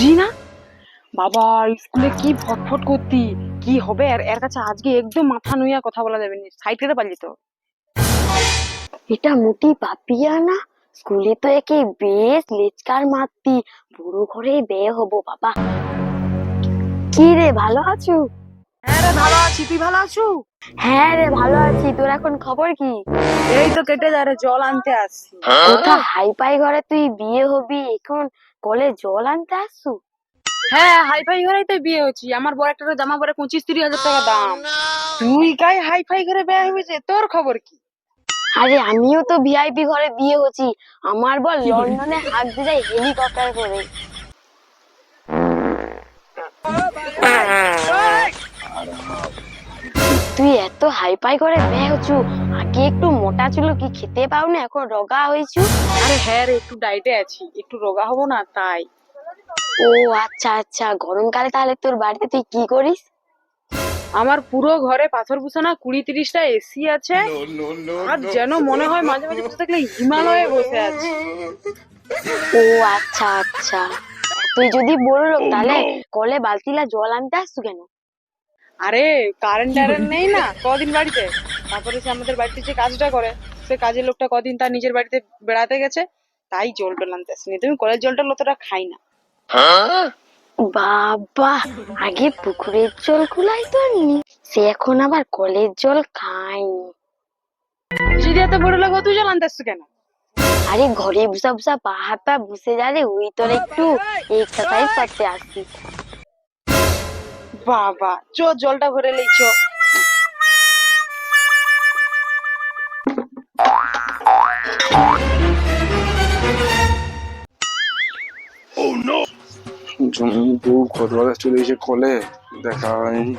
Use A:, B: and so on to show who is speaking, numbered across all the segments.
A: বুঝি না বাবা স্কুলে কি ফটফট করতি? কি হবে? আর এর কাছে আজকে একদম মাথা নুইয়া কথা বলা যাবে না। সাইড কেটে পারলি তো
B: এটা মোটি পাপিয়া না? স্কুলে তো একে বেশ লেচকার মারতি। বুড়ো ঘরে বিয়ে হব বাবা। কি রে ভালো আছো?
A: হ্যাঁ রে ভালো আছি। তুই ভালো আছু?
B: হ্যাঁ রে ভালো আছি। তোর এখন খবর কি?
A: এই তো কেটে যা রে জল আনতে আসছি।
B: কোথা হাই পাই ঘরে তুই বিয়ে হবি এখন কলে জল আনতে আসছু
A: হ্যাঁ হাই ফাই ঘরেই তো বিয়ে হচ্ছি আমার বড় একটা জামা পরে পঁচিশ তিরিশ হাজার টাকা দাম। তুই গাই হাই ফাই ঘরে বিয়ে হয়েছে তোর খবর কি?
B: আরে আমিও তো ভিআইপি ঘরে বিয়ে হচ্ছি আমার বল লন্ডনে হাত দিয়ে যায় হেলিকপ্টার করে। তুই এত হাইপাই করে বিয়ে হচ্ছু? আগে একটু মোটা ছিল কি খেতে পাও না এখন রোগা হয়েছু?
A: আরে হ্যাঁ রে একটু ডাইটে আছি একটু রোগা হব না তাই।
B: ও আচ্ছা আচ্ছা গরমকালে তাহলে তোর বাড়িতে তুই কি করিস?
A: আমার পুরো ঘরে পাথর বিছানা কুড়ি তিরিশটা এসি আছে। আর যেন মনে হয় মাঝে মাঝে বসে থাকলে হিমালয়ে বসে আছি।
B: ও আচ্ছা আচ্ছা। তুই যদি বলল তাহলে কলে বালতিলা জল আনতে আসছু কেন?
A: আরে কারেন্ট টারেন্ট নেই না কদিন বাড়িতে? তারপরে সে আমাদের বাড়িতে যে কাজটা করে সে কাজের লোকটা কদিন তার নিজের বাড়িতে বেড়াতে গেছে তাই জল টল আনতে আসেনি তুমি কলের জলটা অতটা খাই না।
B: বাবা আগে পুকুরের জল কুলাই তো নি সে এখন আবার কলের জল খায়নি।
A: যদি এত বড় লোক তুই জল আনতে আসছো কেন?
B: আরে ঘরে বুসা বুসা পা হাত পা বুসে যা রে ওই তোর একটু এক্সারসাইজ করতে আসছি।
A: বাবা চ জলটা ভরে লই চ।
C: চলে এসে কলে, দেখা হয়নি।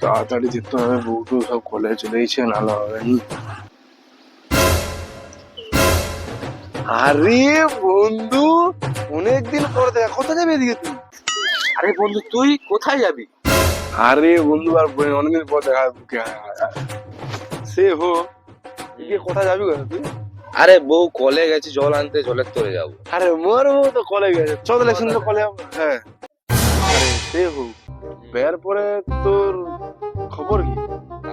C: তাড়াতাড়ি যেতে হবে বউ তো সব কলে চলে এসে আরে বন্ধু, অনেকদিন পর দেখা, কোথায় যাবে এদিকে তুই?
D: আরে বন্ধু, তুই কোথায় যাবি?
C: আরে বন্ধু, আর অনেকদিন পর দেখা সে হো এদিকে কোথায় যাবি কোথায় তুই?
D: আরে বউ কলে গেছে জল আনতে জলের তোরে যাব।
C: আরে মোর বউ তো কলে গেছে। চল ইলেকশন তো কলে। হ্যাঁ। আরে সে হোক বের পরে তোর খবর কি?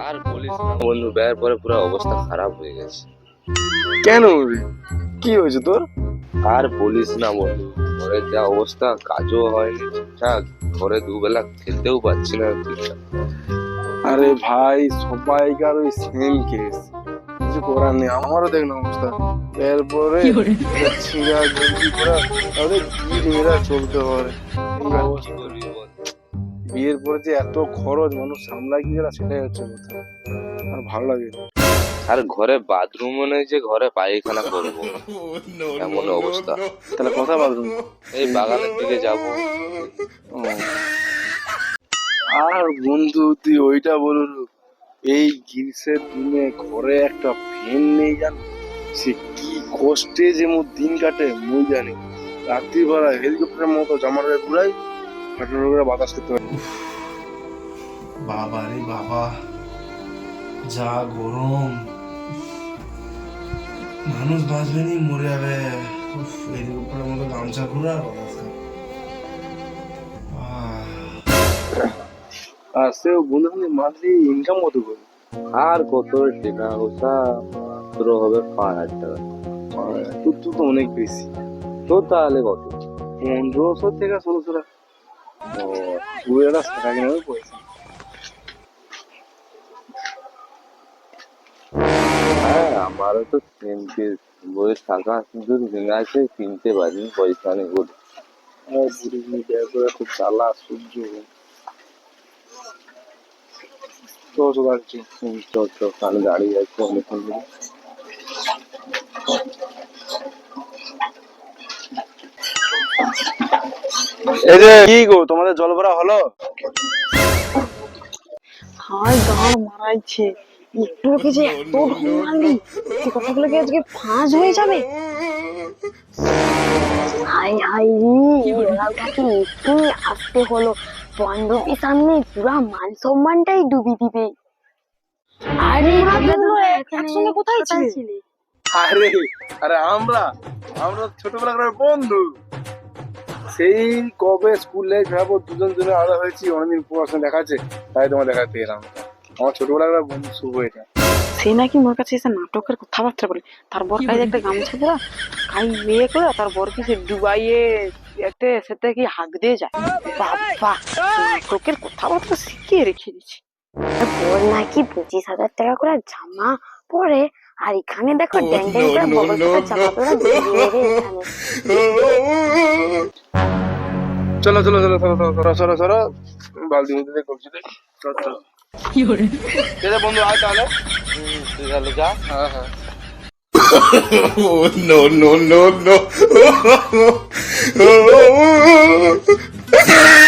D: আর বলিস না। বন্ধু বের পরে পুরো অবস্থা খারাপ হয়ে গেছে।
C: কেন রে কি হয়েছে তোর?
D: আর বলিস না বন্ধু ঘরের যা অবস্থা কাজও হয়নি ঠিকঠাক। ঘরে দুবেলা খেতেও পাচ্ছি না ঠিকঠাক।
C: আরে ভাই সবাইকার ওই সেম কেস কিছু করার নেই আমারও দেখ না অবস্থা। এরপরে ছিঁড়া গেঞ্জি পরা তাহলে মেয়েরা চলতে পারে? বিয়ের পরে যে এত খরচ মানুষ সামলা কি না সেটাই হচ্ছে কথা। আর ভালো লাগে
D: আর ঘরে বাথরুমও নেই যে ঘরে পায়খানা করব। এমন অবস্থা।
C: তাহলে কথা বাথরুম
D: এই বাগানের দিকে যাব।
C: আর বন্ধু তুই ওইটা বলুন। এই গ্রীষ্মের দিনে ঘরে একটা ফ্যান নেই জানো? সে কি কষ্টে যে মোর দিন কাটে, মুই জানি। রাত্রিবেলা হেলিকপ্টারের মতো পুরাই ফাটানো করে বাতাস করতে পারে
E: বাবা রে বাবা, যা গরম। মানুষ বাঁচবে নি মরে যাবে। এর মতো গামছা ঘুরা বাতাস
C: আর বন্ধু ইনকাম কত করে?
D: আর কত? মাত্র হবে পাঁচ হাজার টাকা।
C: তোর তো অনেক বেশি।
D: তাহলে কত?
C: পনেরোশো থেকে ষোলোশো টাকা। কিনে পয়সা।
D: হ্যাঁ আমারও তো সেম বইয়ের টাকা ভেঙে আছে কিনতে পারি পয়সা নেই
C: করে খুব জ্বালা সহ্য তো চল
D: চল তাহলে গাড়ি যাচ্ছে অনেকক্ষণ ধরে।
C: এই যে, কি গো, তোমাদের জল ভরা হলো?
A: হাই গাঁড় মারাইছে একটু ওকে যে এত ঢং মারলি কথাগুলো কি আজকে ফাঁস হয়ে যাবে?
B: হাই হাই রে ওরাওটাকে একটু আসতে হলো। সামনে পুরা মান সম্মানটাই ডুবি দিবে। আরে আমরা
A: একসঙ্গে কোথায় ছিলে?
C: আরে আরে আমরা আমরা ছোটবেলাকার বন্ধু। সেই কবে স্কুল লাইফ ভাবো দুজন দুজনে আলাদা হয়েছি অনেকদিন পড়াশোনা দেখাচ্ছে তাই তোমার দেখাতে এলাম। আমার ছোটবেলার একটা বন্ধু শুভ এটা।
A: সে নাকি মোর কাছে এসে নাটকের কথাবার্তা বলে তার বর কাজ একটা গামছা পরা কাই বিয়ে করে তার বর কি সে দুবাইয়ে এতে সেটা কি হাঁক দিয়ে যায়। বাবা লোকের কথাবার্তা শিখিয়ে রেখে দিচ্ছি
B: বল নাকি পঁচিশ হাজার টাকা করে জামা পরে আর এখানে দেখো ড্যাং
C: চলো চলো চলো চলো চলো চলো চলো বালতি মধ্যে করছি চল চল। বন্ধু আয় তাহলে।
D: যা।
C: হ্যাঁ হ্যাঁ.
E: oh. oh, oh.